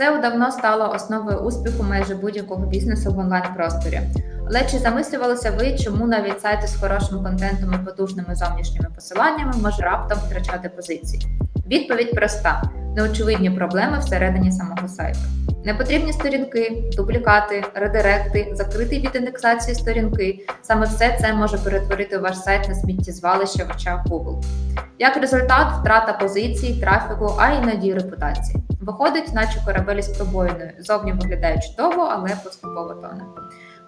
SEO давно стало основою успіху майже будь-якого бізнесу в онлайн-просторі. Але чи замислювалися ви, чому навіть сайти з хорошим контентом і потужними зовнішніми посиланнями може раптом втрачати позиції? Відповідь проста: неочевидні проблеми всередині самого сайту. Непотрібні сторінки, дублікати, редиректи, закритий від індексації сторінки. Саме все це може перетворити ваш сайт на сміттєзвалище в очах Google. Як результат, втрата позицій, трафіку, а іноді репутації. Виходить, наче корабель із пробоїною. Зовні виглядає чудово, але поступово тоне.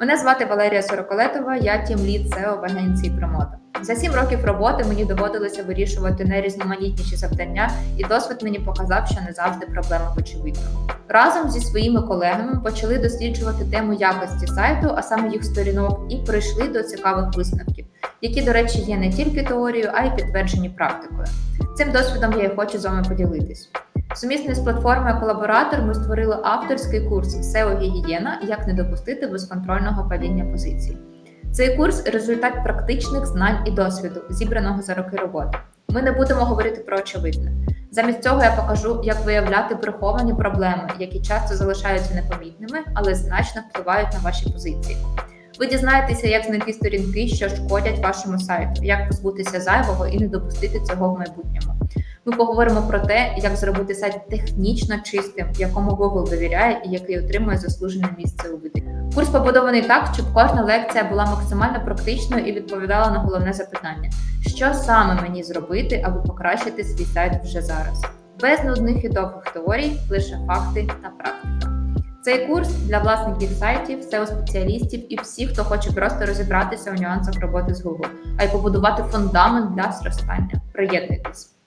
Мене звати Валерія Сороколетова, я тім лід SEO в агенції Промота. За сім років роботи мені доводилося вирішувати найрізноманітніші завдання, і досвід мені показав, що не завжди проблема в очевидному. Разом зі своїми колегами почали досліджувати тему якості сайту, а саме їх сторінок, і прийшли до цікавих висновків, які, до речі, є не тільки теорією, а й підтверджені практикою. Цим досвідом я і хочу з вами поділитись. Сумісно з платформою Колаборатор ми створили авторський курс SEO гігієна як не допустити безконтрольного падіння позицій. Цей курс результат практичних знань і досвіду, зібраного за роки роботи. Ми не будемо говорити про очевидне. Замість цього я покажу, як виявляти приховані проблеми, які часто залишаються непомітними, але значно впливають на ваші позиції. Ви дізнаєтеся, як знайти сторінки, що шкодять вашому сайту, як позбутися зайвого і не допустити цього в майбутньому. Ми поговоримо про те, як зробити сайт технічно чистим, якому Google довіряє і який отримує заслужене місце у виді. Курс побудований так, щоб кожна лекція була максимально практичною і відповідала на головне запитання: що саме мені зробити, аби покращити свій сайт вже зараз, без нудних і довгих теорій, лише факти та практика. Цей курс для власників сайтів, SEO спеціалістів і всіх, хто хоче просто розібратися у нюансах роботи з Google, а й побудувати фундамент для зростання. Приєднуйтесь!